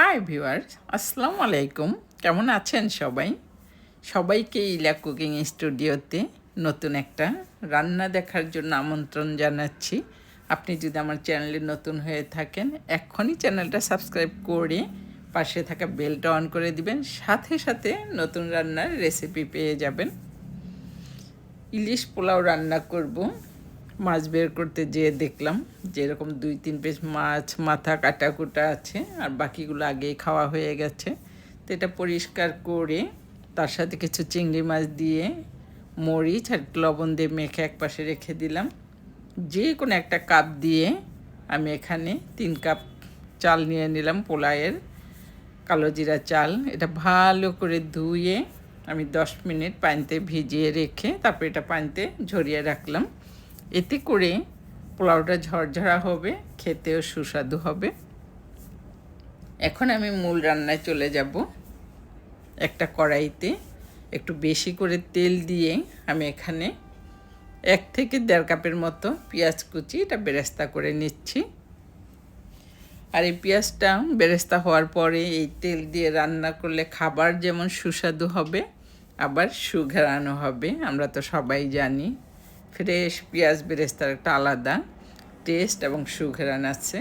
Hi viewers আসসালামু আলাইকুম কেমন আছেন সবাই? সবাইকে ইলা কুকিং স্টুডিওতে নতুন একটা রান্না দেখার জন্য আমন্ত্রণ জানাচ্ছি। আপনি যদি আমার চ্যানেলে নতুন হয়ে থাকেন, এখনই চ্যানেলটা সাবস্ক্রাইব করে পাশে থাকা বেলটা অন করে দিবেন। সাথে সাথে নতুন রান্নার রেসিপি পেয়ে যাবেন। ইলিশ পোলাও রান্না করব। মাছ বের করতে যেয়ে দেখলাম যে এরকম দুই, তিন পিস মাছ মাথা কাটা কুটা আছে আর বাকিগুলো আগেই খাওয়া হয়ে গেছে। তো এটা পরিষ্কার করে তার সাথে কিছু চিংড়ি মাছ দিয়ে মরিচ আর লবণ দিয়ে মেখে এক পাশে রেখে দিলাম। যে কোনো একটা কাপ দিয়ে আমি এখানে তিন কাপ চাল নিয়ে নিলাম পোলায়ের কালো জিরা চাল। এটা ভালো করে ধুয়ে আমি দশ মিনিট পানিতে ভিজিয়ে রেখে তারপর এটা পানিতে ঝরিয়ে রাখলাম। এতে করে পোলাওটা ঝরঝরা হবে, খেতেও সুস্বাদু হবে। এখন আমি মূল রান্নায় চলে যাব। একটা কড়াইতে একটু বেশি করে তেল দিয়ে আমি এখানে এক থেকে দেড় কাপের মতো পেঁয়াজ কুচি এটা বেরেস্তা করে নিচ্ছি। আর এই পেঁয়াজটা বেরেস্তা হওয়ার পরে এই তেল দিয়ে রান্না করলে খাবার যেমন সুস্বাদু হবে, আবার সুঘেরানো হবে, আমরা তো সবাই জানি। ফ্রেশ পেঁয়াজ বেরেস্তার একটা আলাদা টেস্ট এবং সুঘেরান আছে।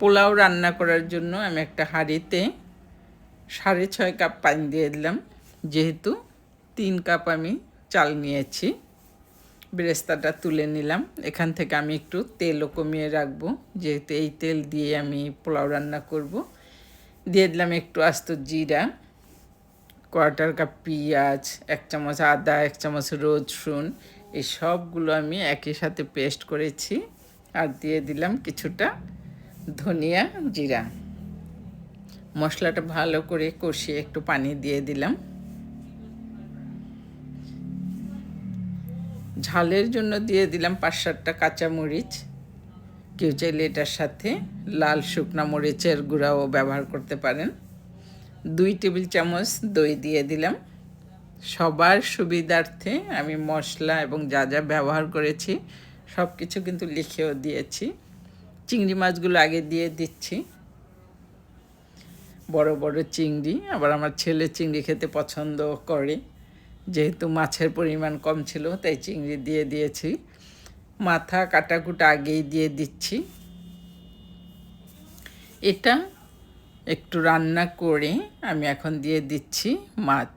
পোলাও রান্না করার জন্য আমি একটা হাঁড়িতে সাড়ে ছয় কাপ পানি দিয়ে দিলাম। যেহেতু তিন কাপ আমি চাল নিয়েছি। বেরেস্তাটা তুলে নিলাম। এখান থেকে আমি একটু তেলও কমিয়ে রাখব। যেহেতু এই তেল দিয়ে আমি পোলাও রান্না করব। দিয়ে দিলাম একটু আস্ত জিরা, কোয়ার্টার কাপ পেঁয়াজ, এক চামচ আদা, এক চামচ রসুন এই সবগুলো আমি একই সাথে পেস্ট করেছি আর দিয়ে দিলাম কিছুটা ধনিয়া জিরা। মশলাটা ভালো করে কষিয়ে একটু পানি দিয়ে দিলাম। ঝালের জন্য দিয়ে দিলাম পাঁচ সাতটা কাঁচামরিচ। কেউ চাইলে এটার সাথে লাল শুকনা মরিচের গুঁড়াও ব্যবহার করতে পারেন। দুই টেবিল চামচ দই দিয়ে দিলাম। সবার সুবিধার্থে আমি মশলা এবং যা যা ব্যবহার করেছি সব কিছু কিন্তু লিখেও দিয়েছি। চিংড়ি মাছগুলো আগে দিয়ে দিচ্ছি। বড় বড় চিংড়ি, আবার আমার ছেলে চিংড়ি খেতে পছন্দ করে। যেহেতু মাছের পরিমাণ কম ছিল, তাই চিংড়ি দিয়ে দিয়েছি। মাথা কাটাকুটা আগেই দিয়ে দিচ্ছি। এটা একটু রান্না করে আমি এখন দিয়ে দিচ্ছি মাছ।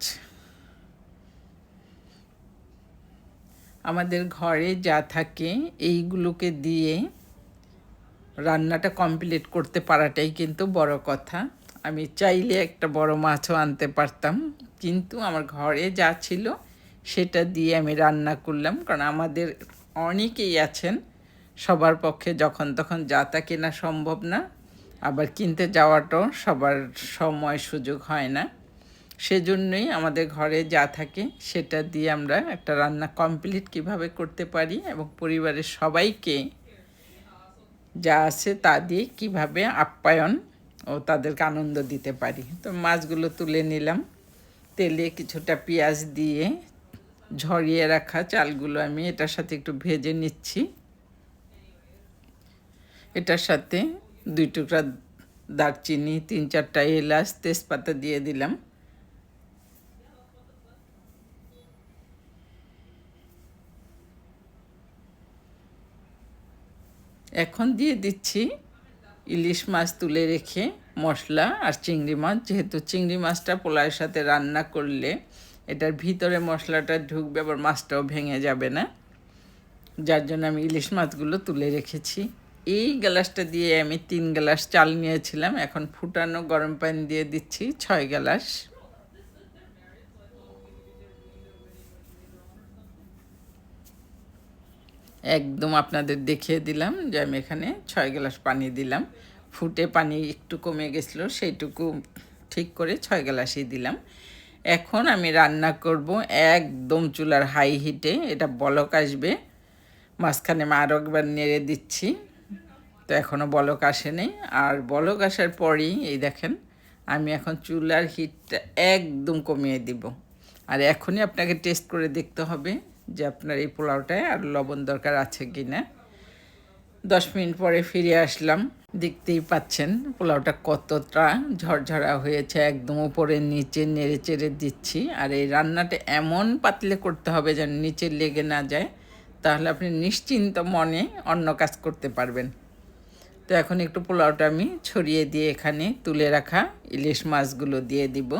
আমাদের ঘরে যা থাকে এইগুলোকে দিয়ে রান্নাটা কমপ্লিট করতে পারাটাই কিন্তু বড় কথা। আমি চাইলে একটা বড় মাছও আনতে পারতাম, কিন্তু আমার ঘরে যা ছিল সেটা দিয়ে আমি রান্না করলাম, কারণ আমাদের অনেকেই আছেন সবার পক্ষে যখন তখন যা তা কেনা সম্ভব না, আবার কিনতে যাওয়াটাও সবার সময় সুযোগ হয় না। সেজন্যই আমাদের ঘরে যা থাকে সেটা দিয়ে আমরা একটা রান্না কমপ্লিট কীভাবে করতে পারি এবং পরিবারের সবাইকে যা আছে তা দিয়ে কীভাবে আপ্যায়ন ও তাদেরকে আনন্দ দিতে পারি। তো মাছগুলো তুলে নিলাম। তেলে কিছুটা পেঁয়াজ দিয়ে ঝরিয়ে রাখা চালগুলো আমি এটার সাথে একটু ভেজে নিচ্ছি। এটার সাথে দুই টুকরা দারচিনি, তিন চারটা এলাচ, তেজপাতা দিয়ে দিলাম। এখন দিয়ে দিচ্ছি ইলিশ মাছ তুলে রেখে, মশলা আর চিংড়ি মাছ। যেহেতু চিংড়ি মাছটা পোলাওয়ের সাথে রান্না করলে এটার ভিতরে মশলাটা ঢুকবে, আবার মাছটাও ভেঙে যাবে না। যার জন্য আমি ইলিশ মাছগুলো তুলে রেখেছি। এই গ্লাসটা দিয়ে আমি তিন গ্লাস চাল নিয়েছিলাম। এখন ফুটানো গরম পানি দিয়ে দিচ্ছি ছয় গ্লাস। একদম আপনাদের দেখিয়ে দিলাম যে আমি এখানে ছয় গ্লাস পানি দিলাম। ফুটে পানি একটু কমে গেছিল, সেইটুকু ঠিক করে ছয় গ্লাসই দিলাম। এখন আমি রান্না করব একদম চুলার হাই হিটে এটা বলক আসবে। মাঝখানে আরও একবার নেড়ে দিচ্ছি। তো এখনও বলক আসেনি। আর বলক আসার পরেই, এই দেখেন, আমি এখন চুলার হিটটা একদম কমিয়ে দিব। আর এখনই আপনাকে টেস্ট করে দেখতে হবে যে আপনার এই পোলাওটায় আর লবণ দরকার আছে কি না। দশ মিনিট পরে ফিরে আসলাম, দেখতেই পাচ্ছেন পোলাওটা কতটা ঝরঝরা হয়েছে, একদম উপরে নিচে নেড়ে চেড়ে দিচ্ছি। আর এই রান্নাটা এমন পাতলে করতে হবে যেন নিচে লেগে না যায়, তাহলে আপনি নিশ্চিন্ত মনে অন্য কাজ করতে পারবেন। তো এখন একটু পোলাওটা আমি ছড়িয়ে দিয়ে এখানে তুলে রাখা ইলিশ মাছগুলো দিয়ে দিব।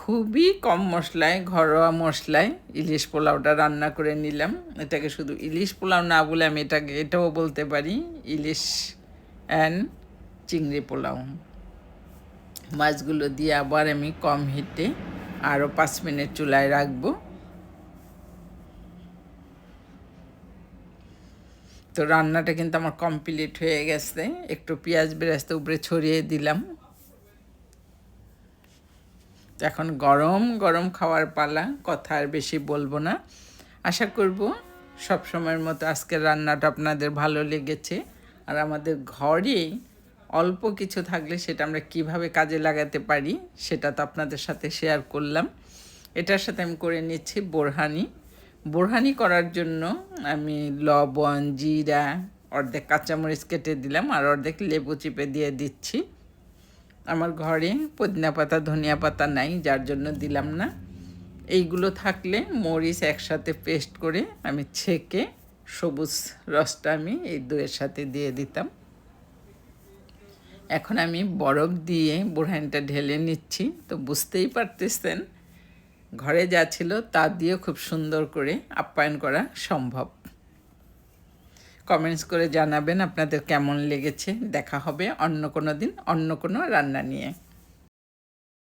খুবই কম মশলায়, ঘরোয়া মশলায় ইলিশ পোলাওটা রান্না করে নিলাম। এটাকে শুধু ইলিশ পোলাও না বলে আমি এটাকে, এটাও বলতে পারি, ইলিশ অ্যান্ড চিংড়ি পোলাও। মাছগুলো দিয়ে আবার আমি কম হিটে আরও পাঁচ মিনিট চুলায় রাখব। তো রান্নাটা কিন্তু আমার কমপ্লিট হয়ে গেছে। একটু পেঁয়াজ বেরাস্তে উপরে ছড়িয়ে দিলাম। এখন গরম গরম খাওয়ার পালা, কথা আর বেশি বলব না। আশা করব সব সময়ের মতো আজকের রান্নাটা আপনাদের ভালো লেগেছে। আর আমাদের ঘরেই অল্প কিছু থাকলে সেটা আমরা কীভাবে কাজে লাগাতে পারি, সেটা তো আপনাদের সাথে শেয়ার করলাম। এটার সাথে আমি করে নিচ্ছি বোরহানি। বোরহানি করার জন্য আমি লবণ, জিরা, অর্ধেক কাঁচামরিচ কেটে দিলাম আর অর্ধেক লেবু চিপে দিয়ে দিচ্ছি। আমার ঘরে পুদিনা পাতা, ধনিয়া পাতা নাই, যার জন্য দিলাম না। এইগুলো থাকলে মরিচ একসাথে পেস্ট করে আমি ছেঁকে সবুজ রসটা আমি এই দুয়ের সাথে দিয়ে দিতাম। এখন আমি বরফ দিয়ে বুড়হানিটা ঢেলে নিচ্ছি। তো বুঝতেই পারতেছেন, ঘরে যা ছিল তা দিয়ে খুব সুন্দর করে আপ্যায়ন করা সম্ভব। কমেন্টস করে জানাবেন আপনাদের কেমন লেগেছে। দেখা হবে অন্য কোনো দিন, অন্য কোনো রান্না নিয়ে।